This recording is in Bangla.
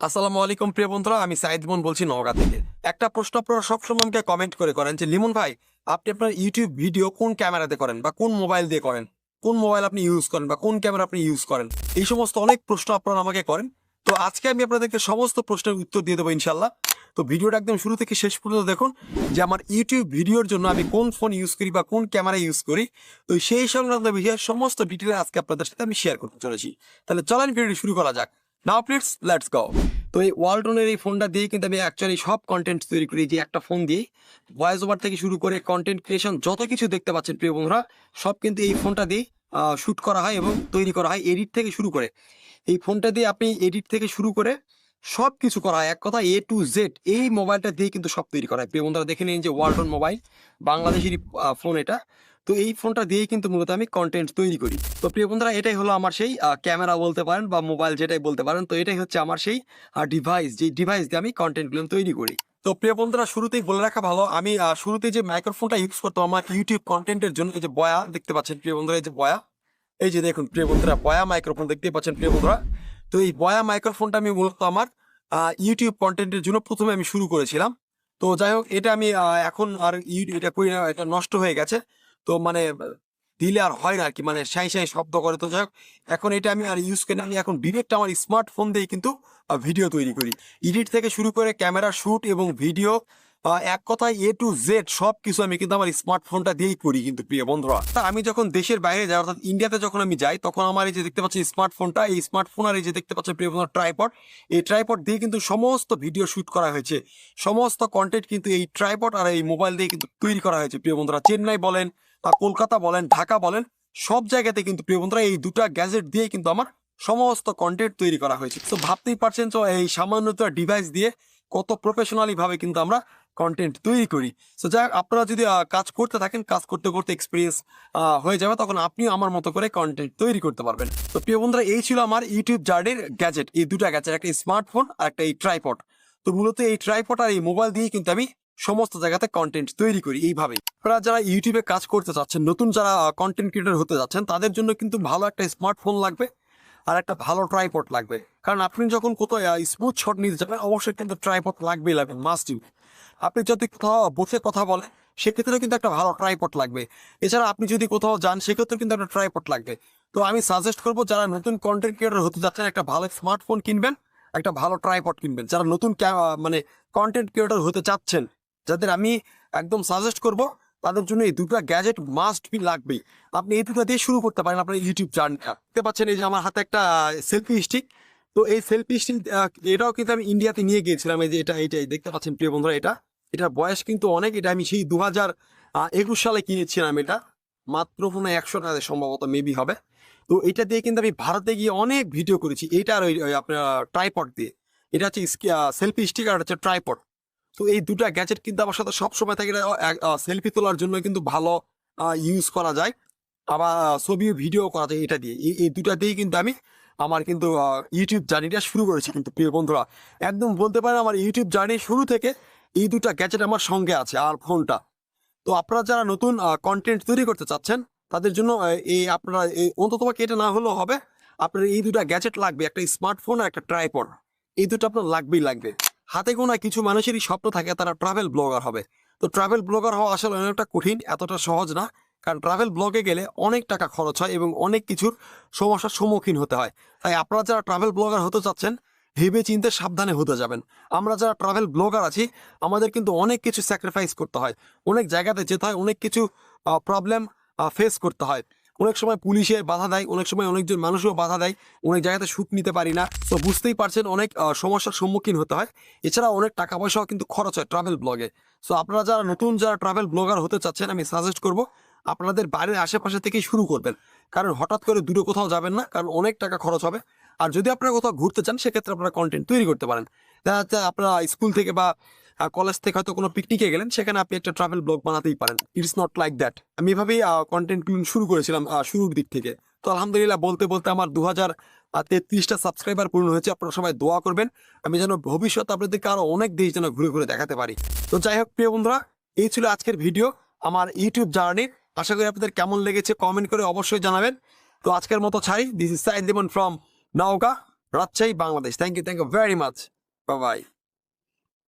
আসসালামু আলাইকুম, প্রিয় বন্ধুরা। আমি সাইদ মন বলছি নওগাঁ থেকে। একটা প্রশ্ন আপনারা সবসময় আমাকে কমেন্ট করে করেন যে, লিমন ভাই, আপনি আপনার ইউটিউব ভিডিও কোন ক্যামেরাতে করেন বা কোন মোবাইল দিয়ে করেন? কোন মোবাইল আপনি ইউজ করেন বা কোন ক্যামেরা আপনি ইউজ করেন? এই সমস্ত অনেক প্রশ্ন আপনারা আমাকে করেন। তো আজকে আমি আপনাদেরকে সমস্ত প্রশ্নের উত্তর দিয়ে দেবো ইনশাল্লাহ তো ভিডিওটা একদম শুরু থেকে শেষ পর্যন্ত দেখুন যে, আমার ইউটিউব ভিডিওর জন্য আমি কোন ফোন ইউজ করি বা কোন ক্যামেরা ইউজ করি। তো সেই সংক্রান্ত বিষয়ে সমস্ত ডিটেল আজকে আপনাদের সাথে আমি শেয়ার করতে চলেছি। তাহলে চলেন ভিডিওটি শুরু করা যাক। নাও প্লিজ লেটস গো তো এই ওয়ালটনের এই ফোনটা দিয়ে কিন্তু আমি অ্যাকচুয়ালি সব কন্টেন্ট তৈরি করি, যে একটা ফোন দিয়ে ভয়েস ওভার থেকে শুরু করে কন্টেন্ট ক্রিয়েশন যত কিছু দেখতে পাচ্ছেন প্রিয় বন্ধুরা, সব কিন্তু এই ফোনটা দিয়ে শ্যুট করা হয় এবং তৈরি করা হয় এডিট থেকে শুরু করে। এই ফোনটা দিয়ে আপনি এডিট থেকে শুরু করে সব কিছু করা হয়, এক কথা এ টু জেড এই মোবাইলটা দিয়ে কিন্তু সব তৈরি করা হয়। প্রিয় বন্ধুরা, দেখে নিন যে ওয়ালটন মোবাইল বাংলাদেশেরই ফোন এটা। তো এই ফোনটা দিয়েই কিন্তু মূলত আমি কন্টেন্ট তৈরি করি। তো প্রিয় বন্ধুরা, এটাই হলো আমার সেই ক্যামেরা বলতে পারেন বা মোবাইল যেটাই বলতে পারেন, তো এটাই হচ্ছে আমার সেই ডিভাইস যে ডিভাইস দিয়ে আমি কন্টেন্টগুলো তৈরি করি। তো প্রিয় বন্ধুরা, শুরুতেই বলে রাখা ভালো, আমি শুরুতে যে মাইক্রোফোনটা ইউজ করতো আমার ইউটিউব কন্টেন্টের জন্য এই যে বয়া দেখতে পাচ্ছেন প্রিয় বন্ধুরা, এই যে বয়া এই যে দেখুন প্রিয় বন্ধুরা বয়া মাইক্রোফোন দেখতে পাচ্ছেন প্রিয় বন্ধুরা। তো এই বয়া মাইক্রোফোনটা আমি মূলত আমার ইউটিউব কন্টেন্টের জন্য প্রথমে আমি শুরু করেছিলাম। তো যাই হোক, এটা আমি এখন আর এটা করি না, এটা নষ্ট হয়ে গেছে। তো মানে দিলে আর হয় না কি। মানে সাই সাই শব্দ করে। তো যাই এখন এটা আমি আর ইউজ করি আমি এখন ডিরেক্ট আমার স্মার্টফোন দিয়ে কিন্তু ভিডিও তৈরি করি। এডিট থেকে শুরু করে ক্যামেরা শ্যুট এবং ভিডিও এক কথায় এ টু জেড সব কিছু আমি কিন্তু আমার স্মার্টফোনটা দিয়েই করি কিন্তু প্রিয় বন্ধুরা। তা আমি যখন দেশের বাইরে যাই, অর্থাৎ ইন্ডিয়াতে যখন আমি যাই, তখন আমার এই যে দেখতে পাচ্ছি স্মার্টফোনটা এই স্মার্টফোন আর এই যে দেখতে পাচ্ছি প্রিয় বন্ধুরা ট্রাইপড এই ট্রাইপড দিয়ে কিন্তু সমস্ত ভিডিও শ্যুট করা হয়েছে। সমস্ত কন্টেন্ট কিন্তু এই ট্রাইপড আর এই মোবাইল দিয়ে কিন্তু তৈরি করা হয়েছে প্রিয় বন্ধুরা। চেন্নাই বলেন বা কলকাতা বলেন, ঢাকা বলেন, সব জায়গাতে কিন্তু প্রিয় বন্ধুরা এই দুটা গ্যাজেট দিয়ে কিন্তু আমার সমস্ত কন্টেন্ট তৈরি করা হয়েছে। তো ভাবতেই পারছেন তো এই সামান্য ডিভাইস দিয়ে কত প্রফেশনালি ভাবে কিন্তু আমরা কন্টেন্ট তৈরি করি। তো যাই আপনারা যদি কাজ করতে থাকেন, কাজ করতে করতে এক্সপিরিয়েন্স হয়ে যাবে, তখন আপনিও আমার মতো করে কন্টেন্ট তৈরি করতে পারবেন। তো প্রিয় বন্ধুরা, এই ছিল আমার ইউটিউব জার্নির গ্যাজেট এই দুটা গ্যাজেট একটা স্মার্টফোন আর একটা এই ট্রাইপড তো মূলত এই ট্রাইপড আর এই মোবাইল দিয়ে কিন্তু আমি সমস্ত জায়গাতে কন্টেন্ট তৈরি করি এইভাবেই। আপনারা যারা ইউটিউবে কাজ করতে চাচ্ছেন, নতুন যারা কন্টেন্ট ক্রিয়েটর হতে যাচ্ছেন, তাদের জন্য কিন্তু ভালো একটা স্মার্টফোন লাগবে আর একটা ভালো ট্রাইপড লাগবে। কারণ আপনি যখন কোথাও স্মুথ শট নিতে যাবেন, অবশ্যই কিন্তু ট্রাইপড লাগবেই, লাগবে মাস্ট ইউ আপনি যদি কোথাও বসে কথা বলেন, সেক্ষেত্রেও কিন্তু একটা ভালো ট্রাইপড লাগবে। এছাড়া আপনি যদি কোথাও যান, সেক্ষেত্রেও কিন্তু একটা ট্রাইপড লাগবে। তো আমি সাজেস্ট করব, যারা নতুন কন্টেন্ট ক্রিয়েটর হতে যাচ্ছেন, একটা ভালো স্মার্টফোন কিনবেন, একটা ভালো ট্রাইপড কিনবেন। যারা নতুন মানে কন্টেন্ট ক্রিয়েটর হতে চাচ্ছেন যাদের আমি একদম সাজেস্ট করব, তাদের জন্য এই দুটো গ্যাজেট মাস্ট বি লাগবেই। আপনি এই দুটো দিয়ে শুরু করতে পারেন আপনার ইউটিউব জার্নিটা দেখতে পাচ্ছেন এই যে আমার হাতে একটা সেলফি স্টিক তো এই সেলফি স্টিক এটাও কিন্তু আমি ইন্ডিয়াতে নিয়ে গিয়েছিলাম। এই যে এটা এইটাই দেখতে পাচ্ছেন প্রিয় বন্ধুরা এটা। এটার বয়স কিন্তু অনেক, এটা আমি সেই দু হাজার একুশ সালে কিনেছিলাম এটা। মাত্র কোনো একশো টাকা সম্ভবত মেবি হবে। তো এটা দিয়ে কিন্তু আমি ভারতে গিয়ে অনেক ভিডিও করেছি। এটা আর ওই ওই আপনার ট্রাইপড দিয়ে। এটা হচ্ছে সেলফি স্টিক আর হচ্ছে ট্রাইপড তো এই দুটা গ্যাজেট কিন্তু আমার সাথে সব সময় থাকে সেলফি তোলার জন্য কিন্তু ভালো ইউজ করা যায়। আবার ছবি ভিডিও করা যায় এটা দিয়ে। এই দুটা দিয়েই কিন্তু আমি আমার কিন্তু ইউটিউব জার্নিটা শুরু করেছি কিন্তু, প্রিয় বন্ধুরা। একদম বলতে পারেন আমার ইউটিউব জার্নি শুরু থেকে এই দুটা গ্যাজেট আমার সঙ্গে আছে, আর ফোনটা তো আপনারা যারা নতুন কন্টেন্ট তৈরি করতে চাচ্ছেন, তাদের জন্য এই আপনারা, এই অন্তত এটা না হলেও হবে। আপনার এই দুটা গ্যাজেট লাগবে, একটা স্মার্টফোন আর একটা ট্রাইপড এই দুটো আপনার লাগবেই লাগবে। হাতে গোনা কিছু মানুষেরই স্বপ্ন থাকে তারা ট্রাভেল ব্লগার হবে। তো ট্রাভেল ব্লগার হওয়া আসলে অনেকটা কঠিন, এতটা সহজ না। কারণ ট্রাভেল ব্লগে গেলে অনেক টাকা খরচ হয় এবং অনেক কিছুর সমস্যার সম্মুখীন হতে হয়। তাই আপনারা যারা ট্রাভেল ব্লগার হতে চাচ্ছেন, ভেবে চিন্তে সাবধানে হতে যাবেন। আমরা যারা ট্রাভেল ব্লগার আছি, আমাদের কিন্তু অনেক কিছু স্যাক্রিফাইস করতে হয়। অনেক জায়গাতে যেতে হয়, অনেক কিছু প্রবলেম ফেস করতে হয়। অনেক সময় পুলিশে বাধা দেয়, অনেক সময় অনেকজন মানুষও বাধা দেয়, অনেক জায়গাতে শ্যুট নিতে পারি না। তো বুঝতেই পারছেন অনেক সমস্যার সম্মুখীন হতে হয়। এছাড়া অনেক টাকা পয়সাও কিন্তু খরচ হয় ট্রাভেল ব্লগে সো আপনারা যারা নতুন, যারা ট্রাভেল ব্লগার হতে চাচ্ছেন, আমি সাজেস্ট করব আপনাদের বাড়ির আশেপাশে থেকেই শুরু করবেন। কারণ হঠাৎ করে দূরে কোথাও যাবেন না, কারণ অনেক টাকা খরচ হবে। আর যদি আপনারা কোথাও ঘুরতে চান, সেক্ষেত্রে আপনারা কন্টেন্ট তৈরি করতে পারেন। দেখা যাচ্ছে আপনারা স্কুল থেকে বা কলেজ থেকে হয়তো কোনো পিকনিকে গেলেন, সেখানে আপনি একটা ট্রাভেল ব্লগ বানাতেই পারেন। ইটস নট লাইক দ্যাট আমি এভাবেই কন্টেন্ট শুরু করেছিলাম শুরুর দিক থেকে। তো আলহামদুলিল্লাহ বলতে বলতে আমার দু হাজার তেত্রিশটা সাবস্ক্রাইবার পূর্ণ হয়েছে। আপনারা সবাই দোয়া করবেন, আমি যেন ভবিষ্যৎ আপনাদেরকে আরও অনেক দেশ যেন ঘুরে ঘুরে দেখাতে পারি। তো যাই হোক, প্রিয় বন্ধুরা, এই ছিল আজকের ভিডিও আমার ইউটিউব জার্নি আশা করি আপনাদের কেমন লেগেছে কমেন্ট করে অবশ্যই জানাবেন। তো আজকের মতো ছাই this is Saeed Limon from Naogaon Rajshahi Bangladesh thank you thank you very much bye